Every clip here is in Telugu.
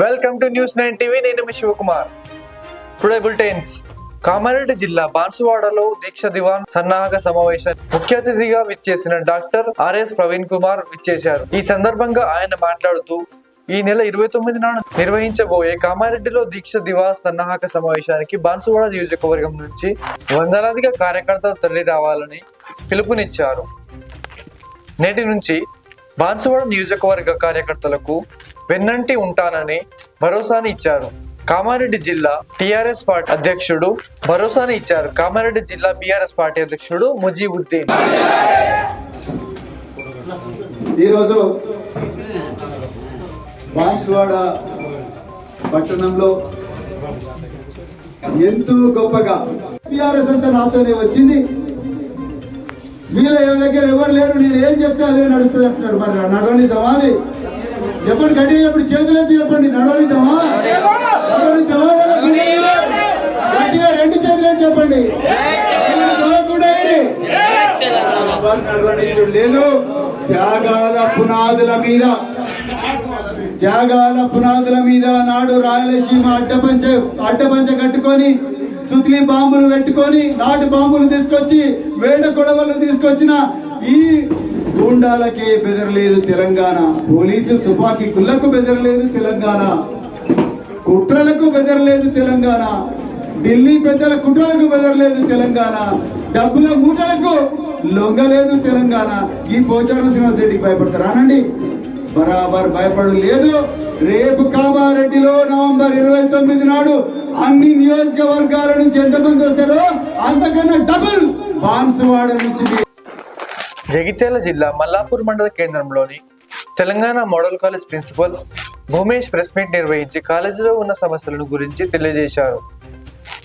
Welcome to news nine TV నేను మీ శివకుమార్. టుడే బులెటిన్స్ కామారెడ్డి జిల్లా బాన్సువాడలో దీక్ష దివాన్ సన్నాహక సమావేశం ముఖ్య అతిథిగా విచ్చేసిన డాక్టర్ ఆర్ఎస్ ప్రవీణ్ కుమార్ విచ్చేశారు. ఈ సందర్భంగా ఆయన మాట్లాడుతూ ఈ నెల ఇరవై తొమ్మిది నాడు నిర్వహించబోయే కామారెడ్డిలో దీక్ష దివాస్ సన్నాహక సమావేశానికి బాన్సువాడ నియోజకవర్గం నుంచి వందలాదిగా కార్యకర్తలు తరలి రావాలని పిలుపునిచ్చారు. నేటి నుంచి బాన్సువాడ నియోజకవర్గ కార్యకర్తలకు వెన్నంటి ఉంటానని భరోసాని ఇచ్చారు. కామారెడ్డి జిల్లా టిఆర్ఎస్ పార్టీ అధ్యక్షుడు భరోసాని ఇచ్చారు. కామారెడ్డి జిల్లా బీఆర్ఎస్ పార్టీ అధ్యక్షుడు ముజీబుద్దీన్. ఈరోజు బాన్స్వాడ పట్టణంలో ఎంతో గొప్పగా టిఆర్ఎస్ అంతా నాతోనే వచ్చింది. వీళ్ళ దగ్గర ఎవరు లేరు నేను ఏం చెప్తే అదే నడుస్తుంది అంటున్నారు మరి నడవని దవాలి చెప్పండి గడి చెప్పండి చేతులెత్తి చెప్పండి నడవలిద్దామా గట్టిగా రెండు చేతులు చెప్పండి. లేదు. త్యాగాల పునాదుల మీద త్యాగాల పునాదుల మీద నాడు రాయలసీమ అడ్డపంచ అడ్డపంచ కట్టుకొని సుతిలి బాంబులు పెట్టుకొని నాటు బాంబులు తీసుకొచ్చి వేట కొడవలు తీసుకొచ్చిన ఈ గుండాలకే బెదరలేదు తెలంగాణ. పోలీసు తుపాకీ కుళ్ళకు బెదరలేదు తెలంగాణ. కుట్రలకు బెదరలేదు తెలంగాణ. ఢిల్లీ పెద్దల కుట్రలకు బెదరలేదు తెలంగాణ. డబ్బుల మూటలకు లొంగలేదు తెలంగాణ. ఈ పోచారం శ్రీనివాసరెడ్డికి భయపడతారా? అనండి బరాబర్ భయపడు లేదు. రేపు కామారెడ్డిలో నవంబర్ ఇరవై తొమ్మిది నాడు అన్ని నియోజకవర్గాల నుంచి ఎంతమంది వస్తారో అంతకన్నా డబుల్ బాన్సువాడ నుంచి జగిత్యాల జిల్లా మల్లాపూర్ మండల కేంద్రంలోని Telangana model college principal Bhumesh press meet నిర్వహించి కాలేజీలో ఉన్న సమస్యలను గురించి తెలియజేశారు.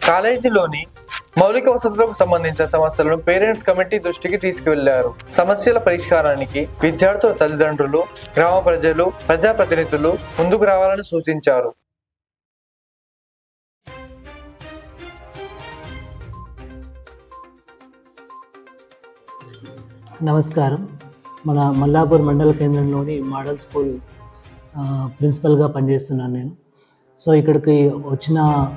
కాలేజీలోని మౌలిక వసతులకు సంబంధించిన సమస్యలను పేరెంట్స్ కమిటీ దృష్టికి తీసుకువెళ్ళారు. సమస్యల పరిష్కారానికి విద్యార్థుల తల్లిదండ్రులు గ్రామ ప్రజలు ప్రజాప్రతినిధులు ముందుకు రావాలని సూచించారు. నమస్కారం. మన మల్లాపూర్ మండల కేంద్రంలోని మోడల్ స్కూల్ ప్రిన్సిపల్గా పనిచేస్తున్నాను నేను. సో ఇక్కడికి వచ్చిన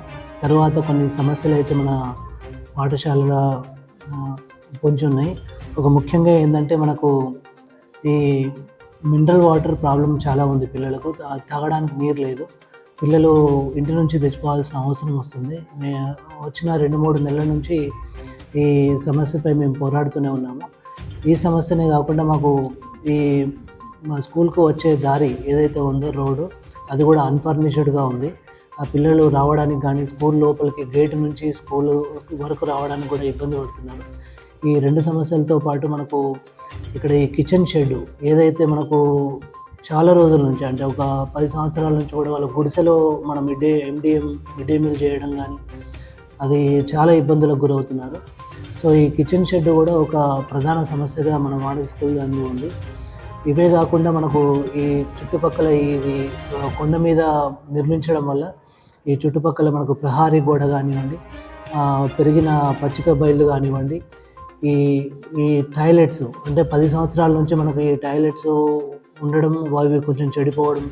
తర్వాత కొన్ని సమస్యలు అయితే మన పాఠశాలలో ఆ, పొంచి ఉన్నాయి. ఒక ముఖ్యంగా ఏంటంటే మనకు ఈ మినరల్ వాటర్ ప్రాబ్లం చాలా ఉంది పిల్లలకు. తాగడానికి నీరు లేదు. పిల్లలు ఇంటి నుంచి తెచ్చుకోవాల్సిన అవసరం వస్తుంది. వచ్చిన రెండు మూడు నెలల నుంచి ఈ సమస్యపై మేము పోరాడుతూనే ఉన్నాము. ఈ సమస్యనే కాకుండా మాకు ఈ మా స్కూల్కు వచ్చే దారి ఏదైతే ఉందో రోడ్డు అది కూడా అన్ఫర్నిష్డ్గా ఉంది. ఆ పిల్లలు రావడానికి కానీ స్కూల్ లోపలికి గేట్ నుంచి స్కూల్ వరకు రావడానికి కూడా ఇబ్బంది పడుతున్నారు. ఈ రెండు సమస్యలతో పాటు మనకు ఇక్కడ ఈ కిచెన్ షెడ్ ఏదైతే మనకు చాలా రోజుల నుంచి అంటే ఒక పది సంవత్సరాల నుంచి కూడా వాళ్ళ గుడిసెలో మనం mid day MDM mid day meal చేయడం కానీ అది చాలా ఇబ్బందులకు గురవుతున్నారు. సో ఈ కిచెన్ షెడ్ కూడా ఒక ప్రధాన సమస్యగా మన వాడే స్కూల్ అందు ఉంది. ఇవే కాకుండా మనకు ఈ చుట్టుపక్కల ఇది కొండ మీద నిర్మించడం వల్ల ఈ చుట్టుపక్కల మనకు ప్రహారీ గోడ కానివ్వండి పెరిగిన పచ్చిక బయళ్ళు కానివ్వండి ఈ ఈ టాయిలెట్స్ అంటే పది సంవత్సరాల నుంచి మనకు ఈ టాయిలెట్స్ ఉండడం అవి కొంచెం చెడిపోవడం.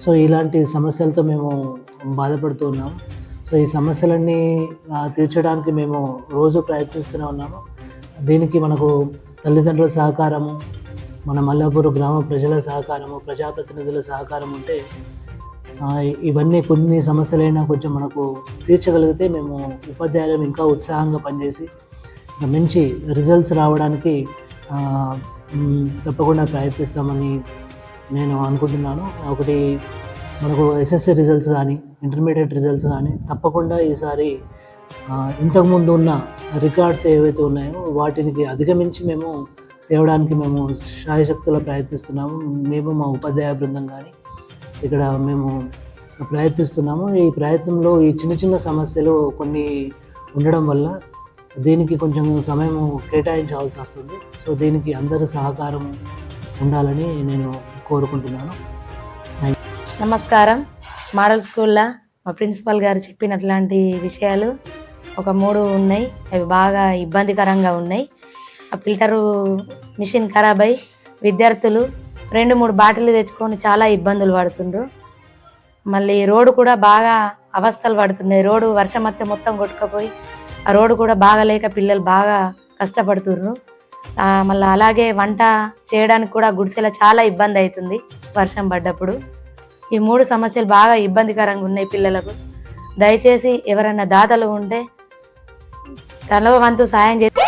సో ఇలాంటి సమస్యలతో మేము బాధపడుతూ ఉన్నాము సో ఈ సమస్యలన్నీ తీర్చడానికి మేము రోజు ప్రయత్నిస్తూనే ఉన్నాము. దీనికి మనకు తల్లిదండ్రుల సహకారము మన మల్లాపూర్ గ్రామ ప్రజల సహకారము ప్రజాప్రతినిధుల సహకారం ఉంటే ఇవన్నీ కొన్ని సమస్యలైనా కొంచెం మనకు తీర్చగలిగితే మేము ఉపాధ్యాయులు ఇంకా ఉత్సాహంగా పనిచేసి మంచి రిజల్ట్స్ రావడానికి తప్పకుండా ప్రయత్నిస్తామని నేను అనుకుంటున్నాను. ఒకటి మనకు ఎస్ఎస్సి రిజల్ట్స్ కానీ ఇంటర్మీడియట్ రిజల్ట్స్ కానీ తప్పకుండా ఈసారి ఇంతకుముందు ఉన్న రికార్డ్స్ ఏవైతే ఉన్నాయో వాటికి అధిగమించి మేము తేవడానికి మేము శాయశక్తుల ప్రయత్నిస్తున్నాము. మేము మా ఉపాధ్యాయ బృందం కానీ ఇక్కడ మేము ప్రయత్నిస్తున్నాము. ఈ ప్రయత్నంలో ఈ చిన్న చిన్న సమస్యలు కొన్ని ఉండడం వల్ల దీనికి కొంచెం సమయం కేటాయించాల్సి వస్తుంది. సో దీనికి అందరి సహకారం ఉండాలని నేను కోరుకుంటున్నాను. నమస్కారం. మోడల్ స్కూల్లో మా ప్రిన్సిపల్ గారు చెప్పినట్లాంటి విషయాలు ఒక మూడు ఉన్నాయి. అవి బాగా ఇబ్బందికరంగా ఉన్నాయి. ఆ ఫిల్టరు మిషన్ ఖరాబ్ అయి విద్యార్థులు రెండు మూడు బాటిల్ తెచ్చుకొని చాలా ఇబ్బందులు పడుతుండ్రు. మళ్ళీ రోడ్డు కూడా బాగా అవస్థలు పడుతున్నాయి. రోడ్డు వర్షం వస్తే మొత్తం కొట్టుకపోయి ఆ రోడ్డు కూడా బాగలేక పిల్లలు బాగా కష్టపడుతుర్రు మళ్ళీ అలాగే వంట చేయడానికి కూడా గుడిసెల చాలా ఇబ్బంది అవుతుంది వర్షం పడ్డప్పుడు. ఈ మూడు సమస్యలు బాగా ఇబ్బందికరంగా ఉన్నాయి పిల్లలకు. దయచేసి ఎవరైనా దాతలు ఉంటే తన వంతు సాయం చేసి